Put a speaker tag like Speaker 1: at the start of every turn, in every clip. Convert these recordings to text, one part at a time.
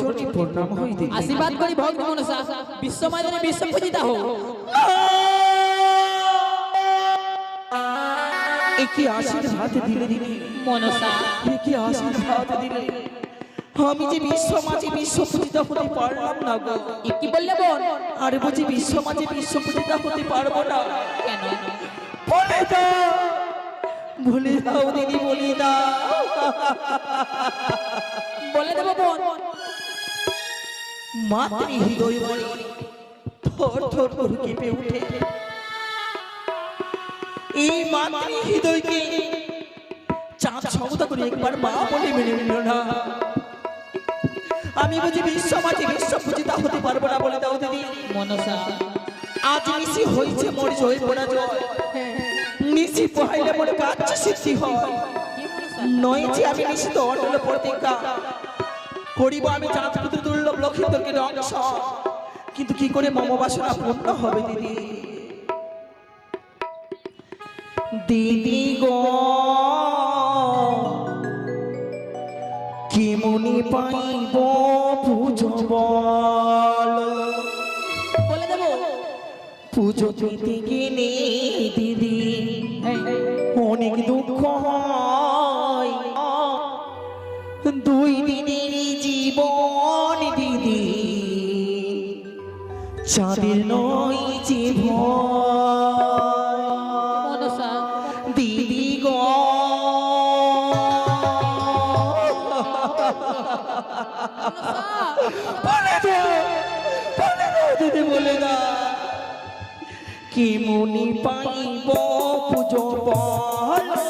Speaker 1: চরণে প্রণাম হই দিদি
Speaker 2: আশীর্বাদ করি ভক্ত মনসা। বিশ্ব ময়দানে বিশ্ব পূজিতা হোক
Speaker 1: এ আশীর্বাদ দিলে দিদি
Speaker 2: মনসা।
Speaker 1: এ আশীর্বাদ দিলে। আমি যে বিশ্ব মাঝে বিশ্ব পূজিতা হতে পারলাম না গো।
Speaker 2: কি বললে বোন
Speaker 1: আর বুঝি বিশ্ব মাঝে বিশ্ব পূজিতা হতে পারব না।
Speaker 2: কেন?
Speaker 1: বলে দাও। বলে দাও দিদি বলে দাও।
Speaker 2: বলে দেবো বোন
Speaker 1: মাতৃ হৃদয় বলে। থর থর করে কেঁপে উঠে এই মাতৃ হৃদয়কে চাঁদ সমতা করে একবার মা বলে মেনে নিল না। আমি বুঝি বিশ্ব মাঝে বিশ্ব পূজিতা হতে পারব না বলে দাও দিদি।
Speaker 2: মনসা।
Speaker 1: আজ নিশি হয়েছে মোর জয় পরাজয়। নিশি পোহাইলে মোর কাজ সিদ্ধি হয়। নয় যে আমি নিশ্চিত অটল প্রতিজ্ঞা করিব আমি চাঁদ পুত্র দুর্লভ লক্ষিন্দরকে অংশ কিন্তু কি করে মম বাসনা পূর্ণ হবে দিদি? দিদি গো কি মনি পাইব পুজো বল?
Speaker 2: বলে দেবো।
Speaker 1: পুজো দিতে গেলে দিদি। অনেক দুঃখ হয়। চাঁদের নয় যে দিদি গো। দিদি বলে দাও কি মুনি পাইব পুজো বল।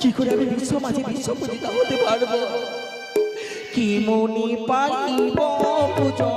Speaker 1: কি করে আমি বিশ্ব মাঝে বিশ্ব পূজিতা হতে পারব? কি মনি পাইব পুজো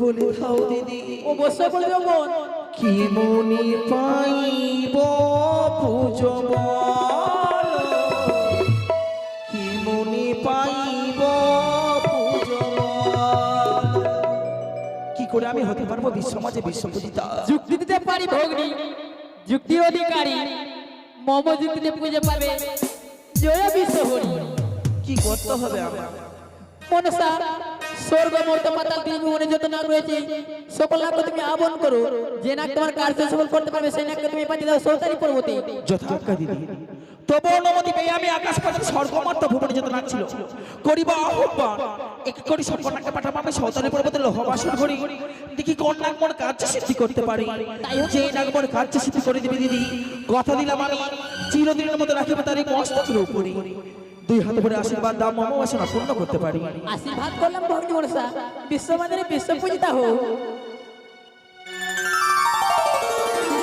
Speaker 1: বলে দাও দিদি
Speaker 2: অবশ্যই বলে দেবো বোন
Speaker 1: কি মনি পাইব পুজো বল কি মনি পাইব কি করে আমি হতে পারব বিশ্বমাজে বিশ্বপূজিতা
Speaker 2: যুক্তি দিতে পারি ভগ্নি, যুক্তি অধিকারী। মম যুক্তিতে পুজো পাবে জয় বিশ্ব হরি।
Speaker 1: কি করতে হবে আমার?
Speaker 2: মনসা স্বর্গ মর্ত পাতাল তিন ভুবনে যত নাক রয়েছে। সকল নাককে তুমি আবন করো। যে নাক তোমার কার্য সফল করতে পারবে সেই নাককে তুমি পাঠিয়ে দাও সৌতারি পর্বতে
Speaker 1: যথাজ্ঞা দিদি। তবু অনুমতি পেয়ে আমি আকাশ পাতাল স্বর্গমাত্র ভুবনে যত নাচছিল করিব আহ্বান এক করি সর্বনাকে পাঠাবো আমি সৌতানি পর্বতে লোহবাসন করি দেখি কোন নাক মোর কার্য সিদ্ধি করতে পারি? যে নাক মোর কার্য সিদ্ধি করে দিবি দিদি কথা দিলাম আমি চিরদিনের মতো রাখিব তার এই মস্তকের উপরে দুই হাতে ভরে আশীর্বাদ দাম মম পূর্ণ করতে পারি।
Speaker 2: আশীর্বাদ করলাম ভগ্নি মনসা। বিশ্বমানের বিশ্ব পূজিতা হোক।